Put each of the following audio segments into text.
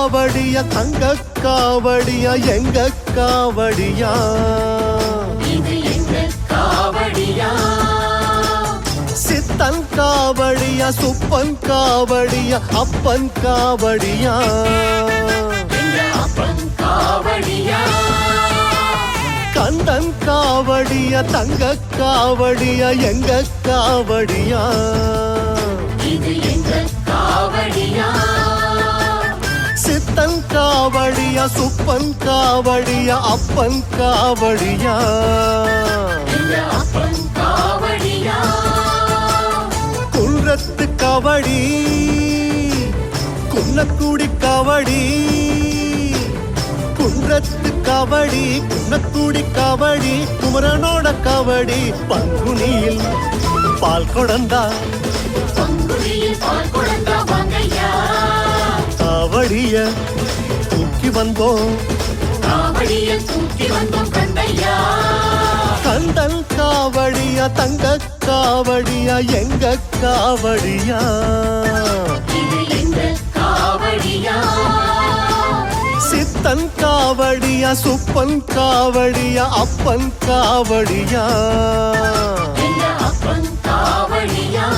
காவடியா தங்க காவடியா எங்க காவடியா? சித்தன் காவடியா சுப்பன் காவடியா அப்பன் காவடியா? எங்க அப்பன் காவடியா? கந்தன் காவடியா தங்க காவடியா எங்க காவடியா? இது எங்க காவடியா? சித்தன் காவடியா சுப்பன் காவடியா அப்பன் காவடியா? குன்றத்து கவடி குன்னக்குடி கவடி குன்றத்து கவடி குன்னக்குடி கவடி குமரனோட கவடி பங்குனியில் பால் கொடந்தா பங்குடியில் பால் வாங்கையா காவடிய தூக்கி வந்தோம். காவடியை தூக்கி வந்தோம் கண்டையா கந்தன் காவடியா தங்க காவடியா எங்க காவடியா? சித்தன் காவடியா சுப்பன் காவடியா அப்பன் காவடியா? அப்பன் காவடியா?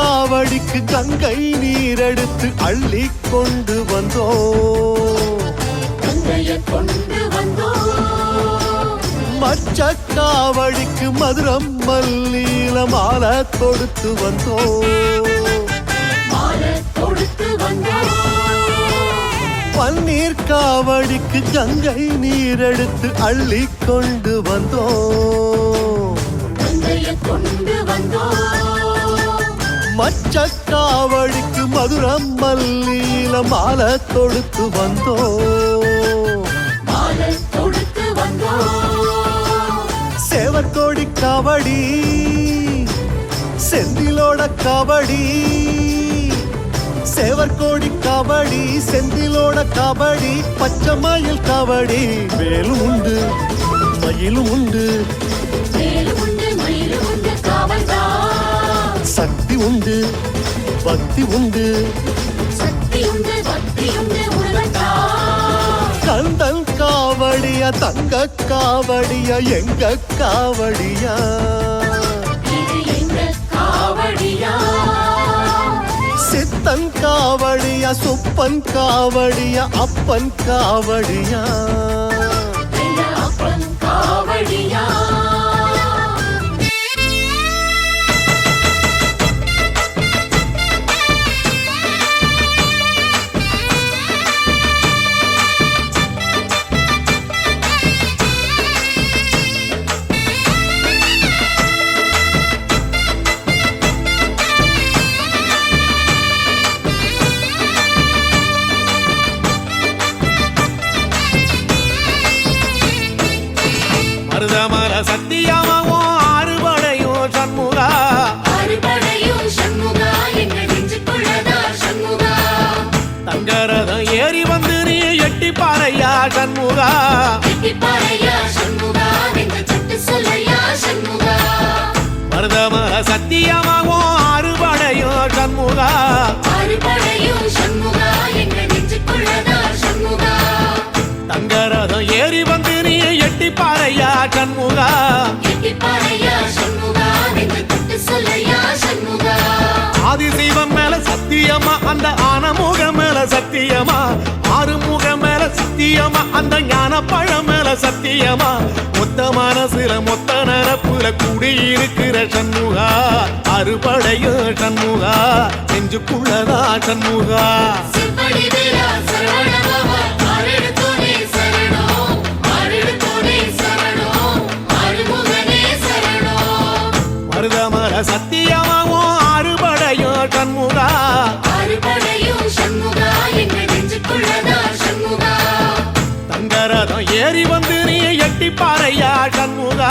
காவடிக்கு கங்கை நீர் எடுத்து அள்ளி கொண்டு வந்தோம் கங்கைய கொண்டு வந்தோம் மச்ச காவடிக்கு மதுரம் மல்லீல மாலை தொடுத்து வந்தோம் பன்னீர் காவடிக்கு கங்கை நீர் எடுத்து அள்ளி கொண்டு கங்கைய கொண்டு வந்தோம் மச்ச காவடிக்கு மதுரம் மல்லீல மாலை தொடுத்து வந்தோம் மாலை கொடுத்து வந்தோம் சேவற்கோடி கபடி செந்திலோட கபடி. சேவற்கோடி கபடி செந்திலோட கபடி பச்சை மயில் கபடி. வேலும் உண்டு மயிலும் உண்டு. சக்தி உண்டு பக்தி உண்டு. கந்தன் காவடியா தங்க காவடியா எங்க காவடியா? சித்தன் காவடியா சுப்பன் காவடியா அப்பன் காவடியா? அப்பன் மருதமர சத்தியமாவும் ஆறுபடையும் சண்முகா. தங்கரதம் ஏறி வந்து நீ எட்டி பாறையா சண்முகா ஆதிசைவம் மேல சத்தியமா அந்த ஆனமுகம் மேல சத்தியமா. சத்தியமா? அந்த ஞான பழமேல சத்தியமா? மொத்த மனசுல மொத்த நரப்புல குடியிருக்கிற சண்முகா. அறுபடைய சண்முகா. நெஞ்சுக்குள்ளதா சண்முகா. பாறையா சண்முகா.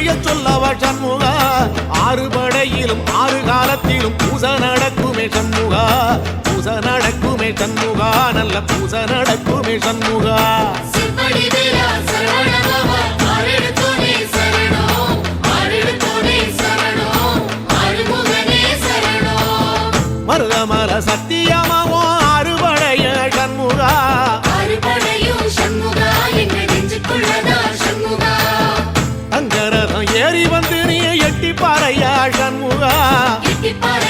உண்மையை சொல்லவா சண்முகா? ஆறு படையிலும் ஆறு காலத்திலும் பூச நடக்குமே சண்முகா. பூச நடக்குமே சண்முகா நல்ல பூச நடக்குமே சண்முகா. சிற்படி வீரா எட்டிப்பாறையா சண்முகா